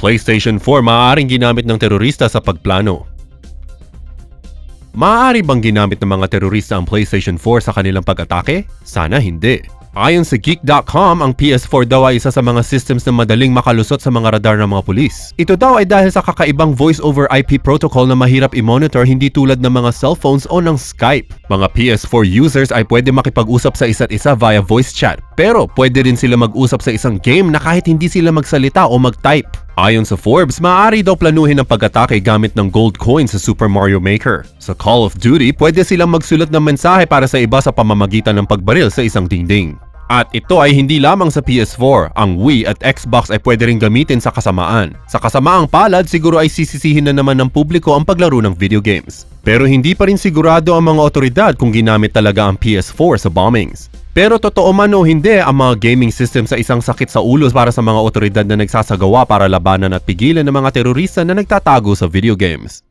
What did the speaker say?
PlayStation 4 maaaring ginamit ng terorista sa pagplano. Maaari bang ginamit ng mga terorista ang PlayStation 4 sa kanilang pag-atake? Sana hindi. Ayon sa Geek.com, ang PS4 daw ay isa sa mga systems na madaling makalusot sa mga radar ng mga pulis. Ito daw ay dahil sa kakaibang voice over IP protocol na mahirap i-monitor hindi tulad ng mga cellphones o ng Skype. Mga PS4 users ay pwede makipag-usap sa isa't isa via voice chat, pero pwede rin sila mag-usap sa isang game na kahit hindi sila magsalita o mag-type. Ayon sa Forbes, maaari daw planuhin ang pag-atake gamit ng gold coin sa Super Mario Maker. Sa Call of Duty, pwede silang magsulat ng mensahe para sa iba sa pamamagitan ng pagbaril sa isang dingding. At ito ay hindi lamang sa PS4, ang Wii at Xbox ay pwede rin gamitin sa kasamaan. Sa kasamaang palad, siguro ay sisisihin na naman ng publiko ang paglaro ng video games. Pero hindi pa rin sigurado ang mga otoridad kung ginamit talaga ang PS4 sa bombings. Pero totoo man o hindi, ang mga gaming system sa isang sakit sa ulo para sa mga otoridad na nagsasagawa para labanan at pigilan ng mga terorista na nagtatago sa video games.